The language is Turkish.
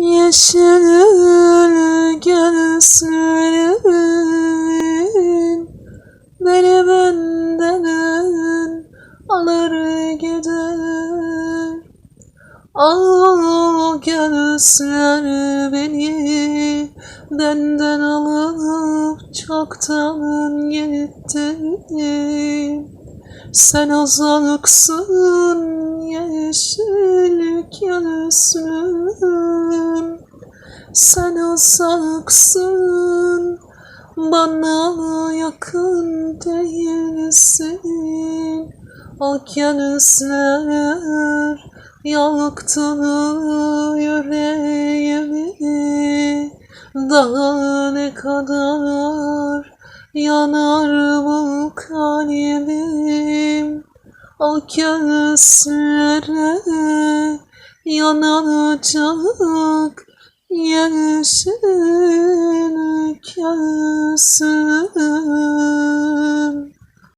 Yeşil gözlerin Beni benden alır gider. Al gözler beni benden alıp çoktan gitti. Sen uzaksın yeşil gözlüm Sen uzaksın bana yakın değilsin. Okyanuslar yaktı yüreğimi Daha ne kadar yanar bu kalbim Okyanuslara yanacak yeşil gözüm